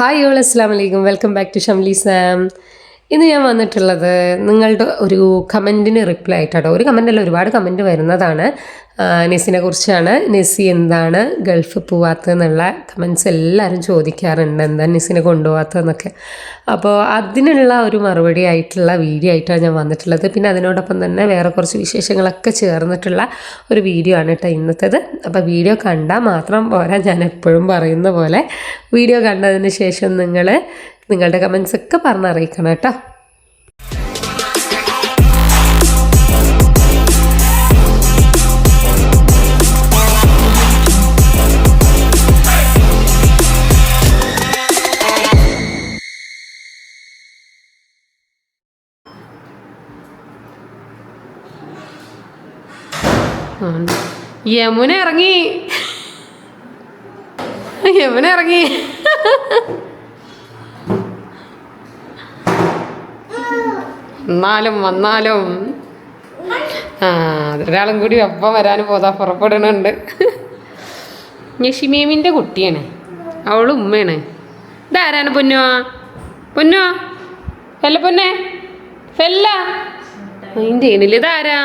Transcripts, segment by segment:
Hi all അസ്സാം വലൈക്കും welcome back to Shamli Sam ഇന്ന് ഞാൻ വന്നിട്ടുള്ളത് നിങ്ങളുടെ ഒരു കമന്റിന് റിപ്ലൈ ആയിട്ടാട്ടോ ഒരു കമന്റ് അല്ല ഒരുപാട് കമന്റ് വരുന്നതാണ്. നെസ്സിനെ കുറിച്ചാണ്. നെസ്സി എന്താണ് ഗൾഫ് പോവാത്തതെന്നുള്ള കമൻസ് എല്ലാവരും ചോദിക്കാറുണ്ട്. എന്താ നെസ്സിനെ കൊണ്ടുപോകാത്തതെന്നൊക്കെ അപ്പോൾ അതിനുള്ള ഒരു മറുപടി ആയിട്ടുള്ള വീഡിയോ ആയിട്ടാണ് ഞാൻ വന്നിട്ടുള്ളത്. പിന്നെ അതിനോടൊപ്പം തന്നെ വേറെ കുറച്ച് വിശേഷങ്ങളൊക്കെ ചേർന്നിട്ടുള്ള ഒരു വീഡിയോ ആണ് കേട്ടോ ഇന്നത്തേത്. അപ്പോൾ വീഡിയോ കണ്ടാൽ മാത്രം പോരാ ഞാൻ എപ്പോഴും പറയുന്ന പോലെ. വീഡിയോ കണ്ടതിന് ശേഷം നിങ്ങൾ നിങ്ങളുടെ കമൻസ് ഒക്കെ പറഞ്ഞറിയിക്കണം കേട്ടോ. യമുന ഇറങ്ങി. യമുന ഇറങ്ങി. എന്നാലും വന്നാലും. ആ ഒരാളും കൂടി ഒപ്പം വരാൻ പോതാ പുറപ്പെടുന്നുണ്ട് യഷിമേമിന്റെ കുട്ടിയാണ്. അവൾ ഉമ്മയാണ്. ഇതാരാണ് പൊന്നോ? പൊന്നോ? ഫെല്ല പൊന്നെ? ഫെല്ല? അതിന്റെ ഇതാരാ?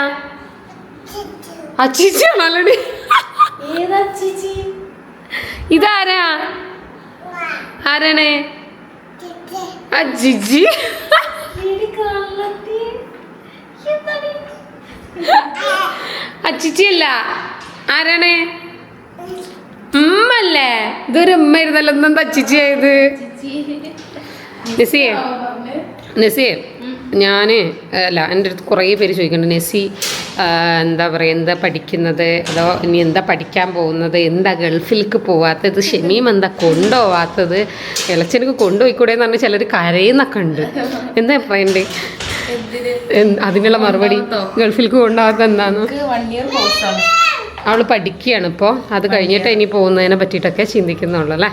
ഇതാരാ? ആരാണേ? അജിജി അച്ചിച്ചിയല്ല. ആരാണ്? ഉമ്മല്ലേ? ഇതൊരു ഉമ്മ ഇരുന്നല്ലോ എന്താ അച്ചിച്ചിയായത് നസിയെ നസിയെ ഞാൻ അല്ല എന്റെ അടുത്ത് കുറേ പേര് ചോദിക്കുന്നുണ്ട്. നസി എന്താ പറയുക എന്താ പഠിക്കുന്നത്? അതോ ഇനി എന്താ പഠിക്കാൻ പോകുന്നത്? എന്താ ഗൾഫിലേക്ക് പോവാത്തത്? ഷെമീം എന്താ കൊണ്ടുപോവാത്തത് ഇളച്ചനക്ക് കൊണ്ടുപോയിക്കൂടെ എന്ന് പറഞ്ഞാൽ ചിലർ കരയുന്നൊക്കെ ഉണ്ട്. എന്താ പറയണ്ടേ? അതിനുള്ള മറുപടി ഗൾഫിലേക്ക് കൊണ്ടുപോകാത്ത എന്താന്ന്? അവൾ പഠിക്കുകയാണ് ഇപ്പോൾ അത് കഴിഞ്ഞിട്ട് ഇനി പോകുന്നതിനെ പറ്റിയിട്ടൊക്കെ ചിന്തിക്കുന്നുള്ളൂ അല്ലേ?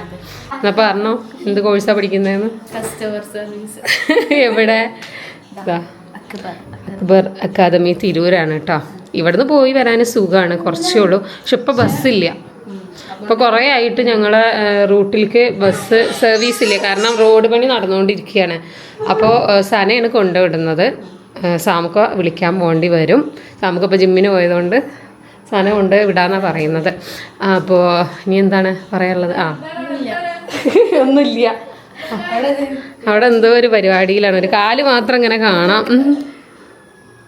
എന്നാ പറഞ്ഞോ എന്ത് കോഴ്സാണ് പഠിക്കുന്നതെന്ന്? എവിടെ? ദാ, അക്ബർ അക്കാദമി തിരൂരാണ് കേട്ടോ ഇവിടുന്ന് പോയി വരാൻ സുഖമാണ് കുറച്ചേ ഉള്ളൂ. പക്ഷെ ഇപ്പോൾ ബസ്സില്ല ഇപ്പോൾ കുറേ ആയിട്ട് ഞങ്ങളെ റൂട്ടിലേക്ക് ബസ് സർവീസ് ഇല്ല. കാരണം റോഡ് പണി നടന്നുകൊണ്ടിരിക്കുകയാണ്. അപ്പോൾ സനയാണ് കൊണ്ടുവിടുന്നത് സാമുക്ക വിളിക്കാൻ പോകേണ്ടി വരും. സാമുക്ക ഇപ്പോൾ ജിമ്മിന് പോയതുകൊണ്ട് സന കൊണ്ട് വിടാന്നാണ് പറയുന്നത്. അപ്പോൾ ഇനി എന്താണ് പറയാനുള്ളത്? ആ. ഒന്നുമില്ല. അവിടെ എന്തോ ഒരു പരിപാടിയിലാണ്. ഒരു കാൽ മാത്രം ഇങ്ങനെ കാണാം.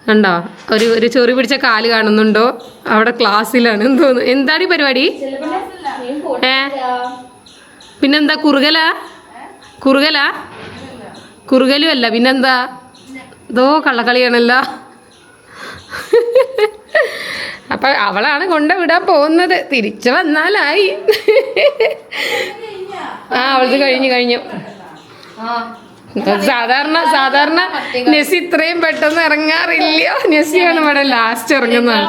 കണ്ടോ? ഒരു ഒരു ചൊറി പിടിച്ച കാൽ കാണുന്നുണ്ടോ? അവിടെ ക്ലാസ്സിലാണ്. തോന്നുന്നു എന്താണ് ഈ പരിപാടി? ഏ? പിന്നെന്താ? കുറുകല? കുറുകല? കുറുകലും അല്ല. പിന്നെന്താ? ഇതോ കള്ളക്കളിയാണല്ലോ. അപ്പൊ അവളാണ് കൊണ്ട വിടാൻ പോകുന്നത്. തിരിച്ചു വന്നാലായി. ആ അവൾക്ക് കഴിഞ്ഞു കഴിഞ്ഞു. സാധാരണ സാധാരണ നെസി ഇത്രയും പെട്ടെന്ന് ഇറങ്ങാറില്ല. നെസിയാണ് ഇവിടെ ലാസ്റ്റ് ഇറങ്ങുന്നത്.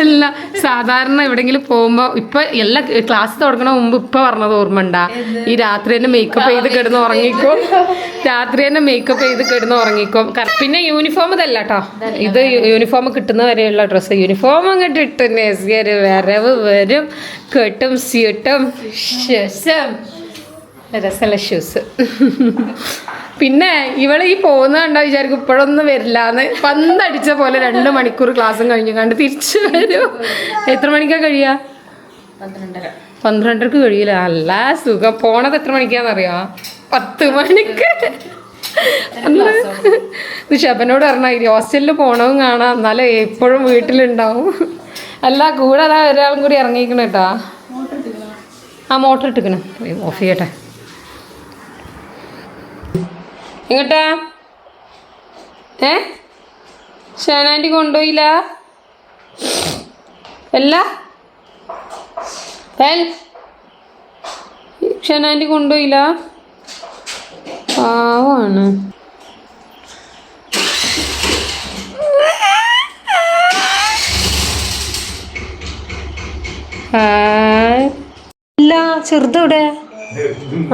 അല്ല സാധാരണ എവിടെങ്കിലും പോകുമ്പോ ഇപ്പൊ എല്ലാ ക്ലാസ് തുടങ്ങണ മുമ്പ് ഇപ്പൊ പറഞ്ഞത് ഓർമ്മ ഉണ്ടാ. ഈ രാത്രി തന്നെ മേക്കപ്പ് ചെയ്ത് കിടന്ന് ഉറങ്ങിക്കോ. രാത്രി തന്നെ മേക്കപ്പ് ചെയ്ത് കിടന്ന് ഉറങ്ങിക്കോ. പിന്നെ യൂണിഫോം ഇതല്ല കേട്ടോ ഇത് യൂണിഫോം കിട്ടുന്ന വരെയുള്ള ഡ്രസ്സ് യൂണിഫോം അങ്ങോട്ട് ഇട്ട് നെസിയൊരു വരവ് വരും. കെട്ടും സ്യൂട്ടും. ശേഷം. രസമുള്ള ഷൂസ് പിന്നെ ഇവൾ ഈ പോകുന്ന കണ്ടാ വിചാരിക്കും ഇപ്പോഴൊന്നും വരില്ല എന്ന്. പന്തടിച്ച പോലെ രണ്ട് മണിക്കൂർ ക്ലാസ്സും കഴിഞ്ഞു. കണ്ട് തിരിച്ചു വരും. എത്ര മണിക്കാ കഴിയാ? പന്ത്രണ്ടര. പന്ത്രണ്ടരക്ക് കഴിയില്ല അല്ല സുഖം. പോണത് എത്ര മണിക്കാന്നറിയോ? പത്ത് മണിക്ക്. ഷബനോട് പറഞ്ഞാൽ ഹോസ്റ്റലിൽ പോണവും കാണാം. എന്നാലേ എപ്പോഴും വീട്ടിലുണ്ടാവും. അല്ല കൂടെ അതാ ഒരാളും കൂടി ഇറങ്ങിക്കണം കേട്ടാ. ആ മോട്ടർ ഇട്ടിക്കണം ഓഫ് ചെയ്യട്ടെ. എങ്ങട്ടാ? ഏ? ഷാനാന്റി കൊണ്ടുപോയില്ല? അല്ല? ഏൽ? ഷനാന്റി കൊണ്ടുപോയില്ല? ഇല്ല ചെറുതവിടെ?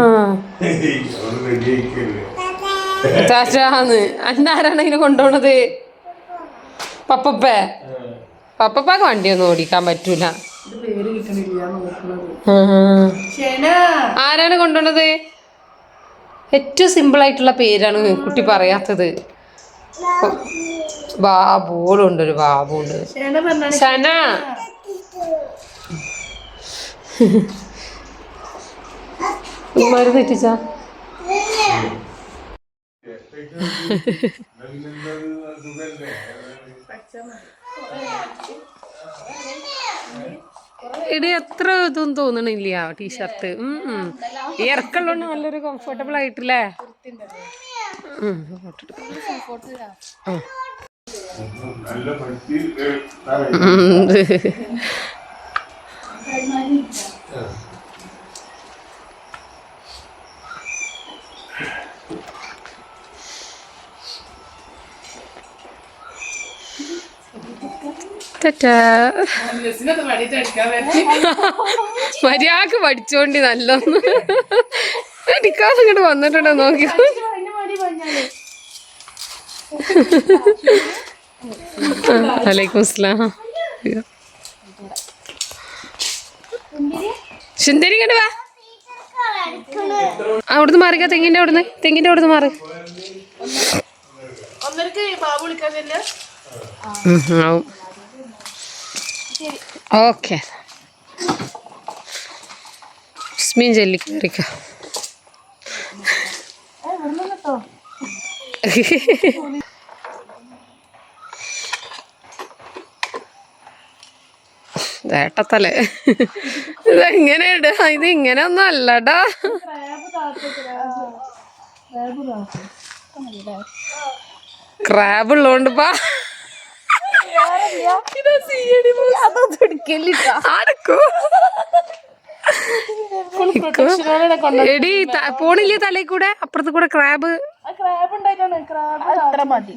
ആ. ചാച്ചാന്ന്. അന്നാരാണ് ഇതിനെ കൊണ്ടുപോണത്? പപ്പപ്പേ. പപ്പപ്പാക്ക് വണ്ടിയൊന്നും ഓടിക്കാൻ പറ്റൂല. ആരാണ് കൊണ്ടുപോണത്? ഏറ്റവും സിമ്പിൾ ആയിട്ടുള്ള പേരാണ് കുട്ടി പറയാത്തത്. ബാബുണ്ട് ഒരു ബാബുണ്ട് ശന മരുന്ന് എത്തിച്ച ഇത് എത്ര ഇതും തോന്നണില്ല ടീഷർട്ട് ഈ ഇറക്കമുള്ളതുകൊണ്ട് നല്ലൊരു കംഫർട്ടബിൾ ആയിട്ടില്ലേ? ഉം. നല്ല മര്യാദയ്ക്ക് പഠിച്ചോണ്ടി നല്ലൊന്ന്. അടിക്കാതെ ഇങ്ങോട്ട് വന്നിട്ടുണ്ടോ നോക്കി. വലൈക്കും സുന്ദരി ഇങ്ങോട്ട് വാ. അവിടുന്ന് മാറിക്ക തെങ്ങിന്റെ അവിടുന്ന്. തെങ്ങിന്റെ അവിടുന്ന് മാറി. ഒന്നരക്ക് ഓക്കെ. സ്മീൻ ചെല്ലി കയറിക്ക വേട്ടത്തലേ ഇതെങ്ങനെ ഇടാ? ഇത് ഇങ്ങനെ ഒന്നും അല്ലടാ ക്രാബ് ഉള്ളോണ്ട് പാ. എടി പോണില്ലേ തലേ കൂടെ? അപ്പുറത്ത് കൂടെ ക്രാബ്. അത്ര മതി.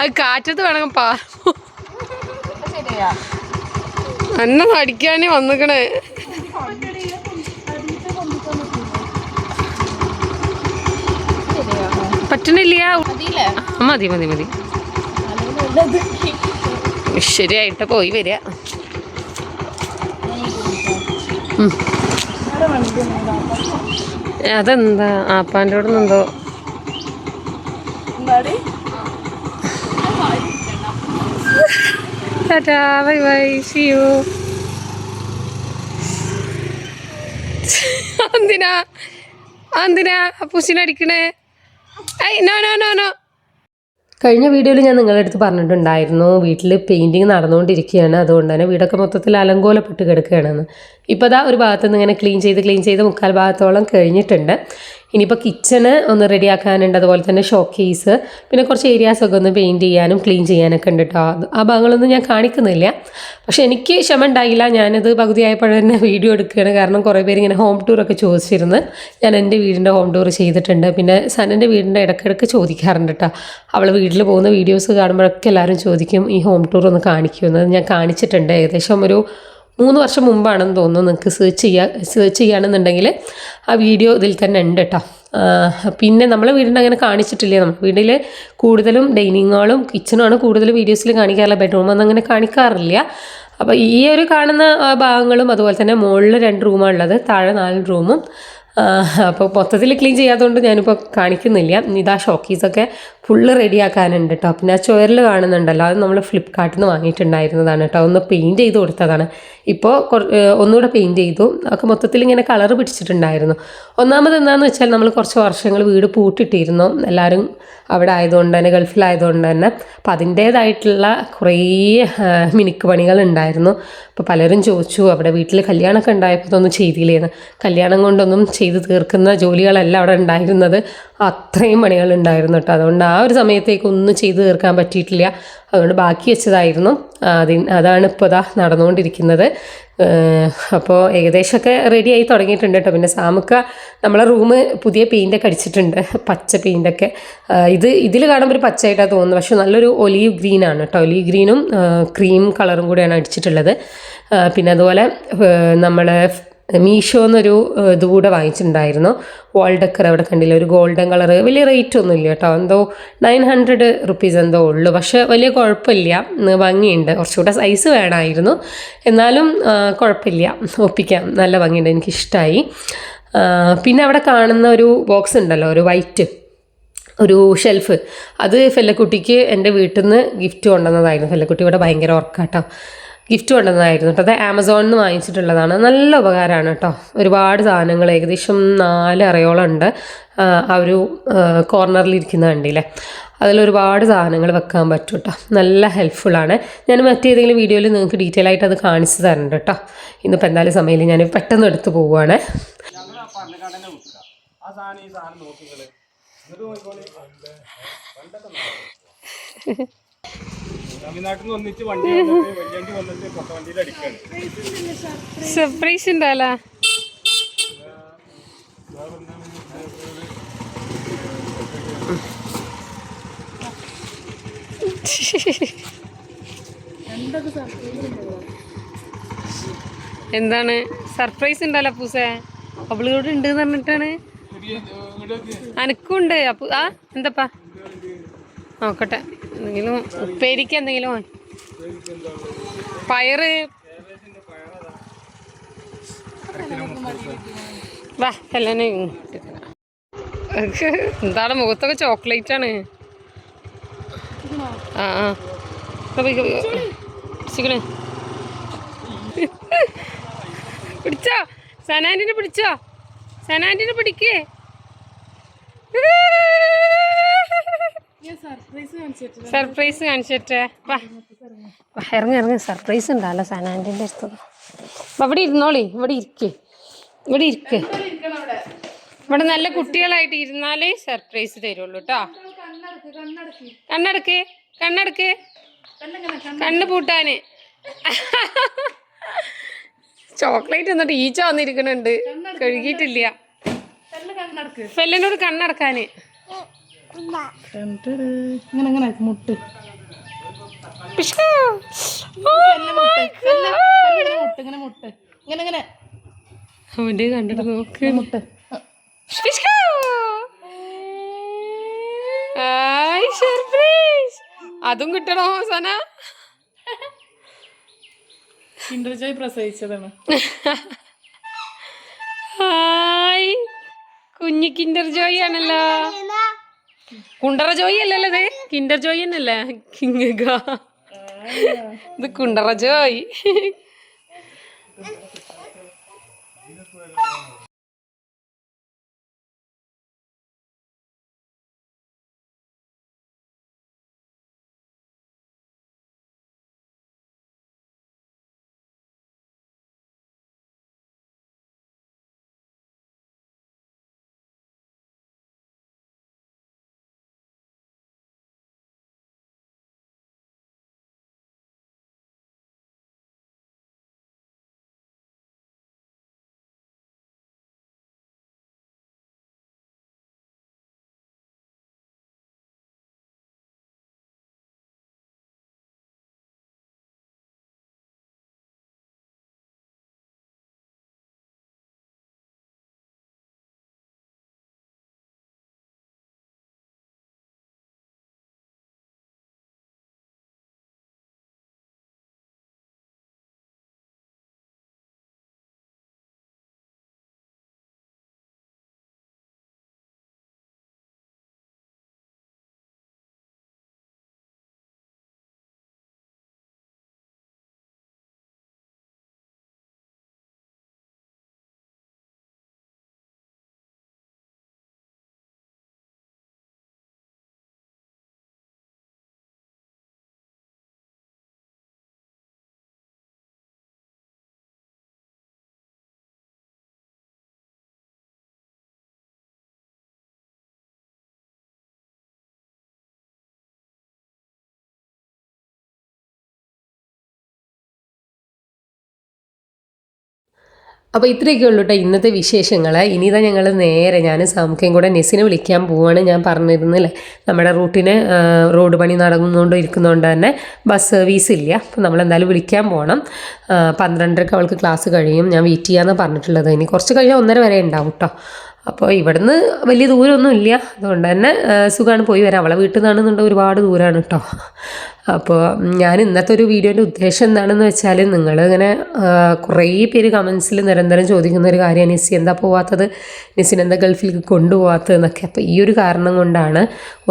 അത് കാറ്റത്ത് വേണം പാ അന്ന എന്നെ അടിക്കാനേ വന്നിക്കണേ. പറ്റണില്ല മതി മതി മതി. ശരിയായിട്ട് പോയി വരിക. അതെന്താ? ആപ്പാന്റെ അവിടെ നിന്നെന്തോ എന്താടി? Tata bye bye see you എന്തിനാ എന്തിനാ പൂസിനടിക്കണേ I know no no no. കഴിഞ്ഞ വീഡിയോയിൽ ഞാൻ നിങ്ങളുടെ അടുത്ത് പറഞ്ഞിട്ടുണ്ടായിരുന്നു വീട്ടിൽ പെയിന്റിങ് നടന്നുകൊണ്ടിരിക്കുകയാണ് അതുകൊണ്ട് തന്നെ വീടൊക്കെ മൊത്തത്തിൽ അലങ്കോലപ്പെട്ട് കിടക്കുകയാണെന്ന്. ഇപ്പോൾ ദാ ഒരു ഭാഗത്ത് നിന്ന് ഇങ്ങനെ ക്ലീൻ ചെയ്ത് ക്ലീൻ ചെയ്ത് മുക്കാൽ ഭാഗത്തോളം കഴിഞ്ഞിട്ടുണ്ട്. ഇനിയിപ്പോൾ കിച്ചണ് ഒന്ന് റെഡിയാക്കാനുണ്ട് അതുപോലെ തന്നെ ഷോ കേസ് പിന്നെ കുറച്ച് ഏരിയാസൊക്കെ ഒന്ന് പെയിന്റ് ചെയ്യാനും ക്ലീൻ ചെയ്യാനൊക്കെ ഉണ്ട് കേട്ടോ ആ ഭാഗങ്ങളൊന്നും ഞാൻ കാണിക്കുന്നില്ല. പക്ഷേ എനിക്ക് ക്ഷമ ഉണ്ടായില്ല. ഞാനത് പകുതിയായപ്പോഴും തന്നെ വീഡിയോ എടുക്കുകയാണ്. കാരണം കുറേ പേര് ഇങ്ങനെ ഹോം ടൂറൊക്കെ ചോദിച്ചിരുന്നു ഞാൻ എന്റെ വീടിന്റെ ഹോം ടൂർ ചെയ്തിട്ടുണ്ട്. പിന്നെ സനന്റെ വീടിന്റെ ഇടയ്ക്കിടയ്ക്ക് ചോദിക്കാറുണ്ട് കേട്ടോ അവൾ വീട്ടിൽ പോകുന്ന വീഡിയോസ് കാണുമ്പോഴൊക്കെ എല്ലാവരും ചോദിക്കും ഈ ഹോം ടൂർ ഒന്ന് കാണിക്കുമെന്ന്. ഞാൻ കാണിച്ചിട്ടുണ്ട്. ഏകദേശം ഒരു മൂന്ന് വർഷം മുമ്പാണെന്ന് തോന്നുന്നു നിങ്ങൾക്ക് സെർച്ച് ചെയ്യുക സെർച്ച് ചെയ്യുകയാണെന്നുണ്ടെങ്കിൽ ആ വീഡിയോ ഇതിൽ തന്നെ ഉണ്ട് കേട്ടോ പിന്നെ നമ്മളെ വീടിന്റെ അങ്ങനെ കാണിച്ചിട്ടില്ല? നമ്മൾ വീട്ടിൽ കൂടുതലും ഡൈനിങ് ഹാളും കിച്ചണുമാണ് കൂടുതൽ വീഡിയോസിൽ കാണിക്കാറില്ല ബെഡ്റൂം ഒന്നും അങ്ങനെ കാണിക്കാറില്ല. അപ്പോൾ ഈ ഒരു കാണുന്ന ഭാഗങ്ങളും അതുപോലെ തന്നെ മുകളിൽ രണ്ട് റൂമാണ് ഉള്ളത്. താഴെ നാല് റൂമും അപ്പോൾ മൊത്തത്തിൽ ക്ലീൻ ചെയ്യാത്തതുകൊണ്ട് ഞാനിപ്പോൾ കാണിക്കുന്നില്ല. ഇതാ ഷോക്കീസൊക്കെ ഫുള്ള് റെഡിയാക്കാനുണ്ട് കേട്ടോ പിന്നെ ആ ചുവരിൽ കാണുന്നുണ്ടല്ലോ. അത് നമ്മൾ ഫ്ലിപ്കാർട്ടിൽ നിന്ന് വാങ്ങിയിട്ടുണ്ടായിരുന്നതാണ് കേട്ടോ ഒന്ന് പെയിന്റ് ചെയ്ത് കൊടുത്തതാണ്. ഇപ്പോൾ ഒന്നുകൂടെ പെയിന്റ് ചെയ്തു. ഒക്കെ മൊത്തത്തിൽ ഇങ്ങനെ കളർ പിടിച്ചിട്ടുണ്ടായിരുന്നു. ഒന്നാമത് എന്താണെന്ന് വെച്ചാൽ നമ്മൾ കുറച്ച് വർഷങ്ങൾ വീട് പൂട്ടിട്ടിരുന്നു. എല്ലാവരും അവിടെ ആയതുകൊണ്ട് തന്നെ ഗൾഫിലായതുകൊണ്ട് തന്നെ. അപ്പം അതിന്റേതായിട്ടുള്ള കുറേ മിനിക്ക് പണികൾ ഉണ്ടായിരുന്നു അപ്പോൾ പലരും ചോദിച്ചു അവിടെ വീട്ടിൽ കല്യാണമൊക്കെ ഉണ്ടായപ്പോൾ ഇതൊന്നും ചെയ്തില്ലേന്ന്? കല്യാണം കൊണ്ടൊന്നും ചെയ്ത് തീർക്കുന്ന ജോലികളല്ല അവിടെ ഉണ്ടായിരുന്നത്. അത്രയും പണികൾ ഉണ്ടായിരുന്നു കേട്ടോ അതുകൊണ്ട് ഒരു സമയത്തേക്ക് ഒന്നും ചെയ്തു തീർക്കാൻ പറ്റിയിട്ടില്ല. അതുകൊണ്ട് ബാക്കി വെച്ചതായിരുന്നു. അതി അതാണ് ഇപ്പോൾ ഇതാ നടന്നുകൊണ്ടിരിക്കുന്നത്. അപ്പോൾ ഏകദേശമൊക്കെ റെഡി ആയി തുടങ്ങിയിട്ടുണ്ട് കേട്ടോ. പിന്നെ സാമുക്ക നമ്മളെ റൂം പുതിയ പെയിന്റൊക്കെ അടിച്ചിട്ടുണ്ട്. പച്ച പെയിന്റൊക്കെ ഇത് ഇതിൽ കാണുമ്പോൾ ഒരു പച്ചയായിട്ടാണ് തോന്നുന്നത്. പക്ഷെ നല്ലൊരു ഒലീവ് ഗ്രീനാണ് കേട്ടോ. ഒലീവ് ഗ്രീനും ക്രീം കളറും കൂടിയാണ് അടിച്ചിട്ടുള്ളത്. പിന്നെ അതുപോലെ നമ്മൾ മീഷോ എന്നൊരു ഇതുകൂടെ ഇത് വാങ്ങിച്ചിട്ടുണ്ടായിരുന്നു. വാൾ അവിടെ കണ്ടില്ല? ഒരു ഗോൾഡൻ കളർ വലിയ റേറ്റ് ഒന്നും ഇല്ല കേട്ടോ. എന്തോ നയൻ ഹൺഡ്രഡ് റുപ്പീസ് എന്തോ ഉള്ളൂ. പക്ഷേ വലിയ കുഴപ്പമില്ല. ഭംഗിയുണ്ട്. കുറച്ചുകൂടെ സൈസ് വേണമായിരുന്നു. എന്നാലും കുഴപ്പമില്ല. ഒപ്പിക്കാം. നല്ല ഭംഗിയുണ്ട്. എനിക്കിഷ്ടമായി പിന്നെ അവിടെ കാണുന്ന ഒരു ബോക്സ് ഉണ്ടല്ലോ. ഒരു വൈറ്റ്. ഒരു ഷെൽഫ്. അത് ഫെല്ലക്കുട്ടിക്ക് എന്റെ വീട്ടിൽ നിന്ന് ഗിഫ്റ്റ് കൊണ്ടുവന്നതായിരുന്നു. ഫെല്ലക്കുട്ടി ഇവിടെ ഭയങ്കര ഉറക്കാട്ടോ. ഗിഫ്റ്റ് കൊണ്ടുവന്നതായിരുന്നു കേട്ടോ. അത് ആമസോണിൽ നിന്ന് വാങ്ങിച്ചിട്ടുള്ളതാണ്. നല്ല ഉപകാരമാണ് കേട്ടോ. ഒരുപാട് സാധനങ്ങൾ ഏകദേശം നാല് അറയോളം ഉണ്ട്. ആ ഒരു കോർണറിൽ ഇരിക്കുന്ന കണ്ടില്ലേ? അതിലൊരുപാട് സാധനങ്ങൾ വെക്കാൻ പറ്റും കേട്ടോ. നല്ല ഹെൽപ്ഫുള്ളാണ് ഞാൻ മറ്റേതെങ്കിലും വീഡിയോയിൽ നിങ്ങൾക്ക് ഡീറ്റെയിൽ ആയിട്ട് അത് കാണിച്ചു തരുന്നുണ്ട് കേട്ടോ. ഇന്നിപ്പോൾ എന്തായാലും സമയമില്ല ഞാൻ പെട്ടെന്ന് എടുത്ത് പോവുകയാണ് ഞങ്ങൾ തമിഴ്നാട്ടിൽ നിന്ന് ഒന്നിച്ച് വണ്ടി വന്നിട്ട് വലിയ വണ്ടി വന്നിട്ട് കൊട്ട വണ്ടിയിൽ അടിക്കാണ് സർപ്രൈസ് ഉണ്ടല്ലോ എന്താണ്? സർപ്രൈസ് ഉണ്ടല്ലോ പൂസേ? അവളിവിടെ ഉണ്ട് പറഞ്ഞിട്ടാണ്. അനക്കുണ്ട്. അപ്പു ആ എന്താപ്പാ? നോക്കട്ടെ. എന്തെങ്കിലും ഉപ്പേരിക്ക എന്തെങ്കിലും. പയറ് വാ എല്ലാം എന്താണ് മുഖത്തൊക്കെ ചോക്ലേറ്റ് ആണ് ആ ആ. പിടിച്ചിക്കണ്. പിടിച്ചോ സനാന്റിനെ പിടിച്ചോ സനാന്റിനെ പിടിക്കേ സർപ്രൈസ് കാണിച്ചിട്ട്. ഇറങ്ങി ഇറങ്ങി. സർപ്രൈസ് ഉണ്ടല്ലോ സനാന്റിന്റെ അടുത്ത്. ഇവിടെ ഇരുന്നോളി. ഇവിടെ ഇരിക്കേ. ഇവിടെ ഇരിക്കേ. ഇവിടെ നല്ല കുട്ടികളായിട്ട് ഇരുന്നാലേ സർപ്രൈസ് തരുള്ളൂ കേട്ടോ കണ്ണടക്ക് കണ്ണടക്ക്. കണ്ണ് പൂട്ടാന്. ചോക്ലേറ്റ് എന്നിട്ട് ഈച്ച വന്നിരിക്കണുണ്ട് കഴുകിയിട്ടില്ല. ഫെല്ലിനോട് കണ്ണടക്കാന്. ഇങ്ങനെ ഇങ്ങനെ മുട്ട്. മുട്ട് ഇങ്ങനെ മുട്ട് ഇങ്ങനെ ഇങ്ങനെ കണ്ടിട്ട് നോക്ക്. മുട്ട്. പിഷ്കു. ആയ് സർപ്രൈസ്. അതും കിട്ടണോ സന? കിൻഡർ ജോയ് പ്രസവിച്ചതാണ്. ഹായ് കുഞ്ഞു കിൻഡർ ജോയ് ആണല്ലോ കുണ്ടറ ജോയി അല്ലല്ലോ ഇത്? കിൻഡർ ജോയി എന്നല്ലേ? കിങ് ഇത് കുണ്ടറ ജോയ്. അപ്പോൾ ഇത്രയൊക്കെ ഉള്ളൂ കേട്ടോ ഇന്നത്തെ വിശേഷങ്ങൾ ഇനി ഇതാ ഞങ്ങൾ നേരെ ഞാൻ സാമുക്കയും കൂടെ നെസ്സിനെ വിളിക്കാൻ പോവാണ് ഞാൻ പറഞ്ഞിരുന്നില്ലേ നമ്മുടെ റൂട്ടിന് റോഡ് പണി നടന്നുകൊണ്ട് ഇരിക്കുന്നതുകൊണ്ട് തന്നെ ബസ് സർവീസ് ഇല്ല. അപ്പോൾ നമ്മൾ എന്തായാലും വിളിക്കാൻ പോകണം പന്ത്രണ്ടരക്ക് അവൾക്ക് ക്ലാസ് കഴിയും. ഞാൻ വെയിറ്റ് ചെയ്യാമെന്ന് പറഞ്ഞിട്ടുള്ളത്. ഇനി കുറച്ച് കഴിഞ്ഞാൽ ഒന്നര വരെ ഉണ്ടാവും കേട്ടോ അപ്പോൾ ഇവിടുന്ന് വലിയ ദൂരമൊന്നും ഇല്ല. അതുകൊണ്ട് തന്നെ സുഖമാണ് പോയി വരാം. അവളെ വീട്ടിൽ നിന്നാണെന്നുണ്ടെങ്കിൽ ഒരുപാട് ദൂരമാണ് കേട്ടോ അപ്പോൾ ഞാൻ ഇന്നത്തെ ഒരു വീഡിയോന്റെ ഉദ്ദേശം എന്താണെന്ന് വെച്ചാൽ നിങ്ങൾ ഇങ്ങനെ കുറേ പേര് കമൻസിൽ നിരന്തരം ചോദിക്കുന്ന ഒരു കാര്യമാണ് നിസി എന്താ പോവാത്തത്? നിസിന് എന്താ ഗൾഫിലേക്ക് കൊണ്ടുപോകാത്തതെന്നൊക്കെ അപ്പോൾ ഈ ഒരു കാരണം കൊണ്ടാണ്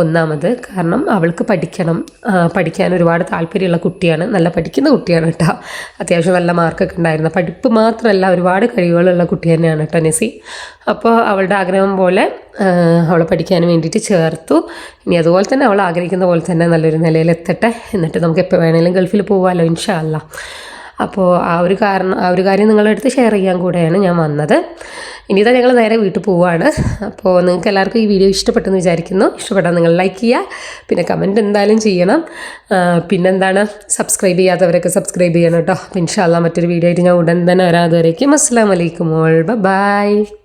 ഒന്നാമത്. കാരണം അവൾക്ക് പഠിക്കണം പഠിക്കാൻ ഒരുപാട് താല്പര്യമുള്ള കുട്ടിയാണ്. നല്ല പഠിക്കുന്ന കുട്ടിയാണ് കേട്ടോ. അത്യാവശ്യം നല്ല മാർക്കൊക്കെ ഉണ്ടായിരുന്നു. പഠിപ്പ് മാത്രമല്ല ഒരുപാട് കഴിവുകളുള്ള കുട്ടി തന്നെയാണ് കേട്ടോ നിസ്സി. അപ്പോൾ അവളുടെ ആഗ്രഹം പോലെ അവളെ പഠിക്കാൻ വേണ്ടിയിട്ട് ചേർത്തു. ഇനി അതുപോലെ തന്നെ അവൾ ആഗ്രഹിക്കുന്ന പോലെ തന്നെ നല്ലൊരു നിലയിലെത്തട്ടെ. എന്നിട്ട് നമുക്ക് എപ്പോൾ വേണമെങ്കിലും ഗൾഫിൽ പോകാമല്ലോ ഇൻഷാല്ല അപ്പോൾ ആ ഒരു കാരണം ആ ഒരു കാര്യം നിങ്ങളുടെ അടുത്ത് ഷെയർ ചെയ്യാൻ കൂടെയാണ് ഞാൻ വന്നത്. ഇനി ഇതാ ഞങ്ങൾ നേരെ വീട്ടിൽ പോവുകയാണ് അപ്പോൾ നിങ്ങൾക്ക് എല്ലാവർക്കും ഈ വീഡിയോ ഇഷ്ടപ്പെട്ടെന്ന് വിചാരിക്കുന്നു. ഇഷ്ടപ്പെട്ടാൽ നിങ്ങൾ ലൈക്ക് ചെയ്യുക. പിന്നെ കമന്റ് എന്തായാലും ചെയ്യണം. പിന്നെ പിന്നെന്താണ്? സബ്സ്ക്രൈബ് ചെയ്യാത്തവരൊക്കെ സബ്സ്ക്രൈബ് ചെയ്യണം കേട്ടോ. അപ്പോൾ ഇൻഷാല്ല മറ്റൊരു വീഡിയോ ആയിട്ട് ഞാൻ ഉടൻ തന്നെ വരാം. അതുവരേക്കും അസ്സാം വലൈക്കും ഓൾ. ബൈ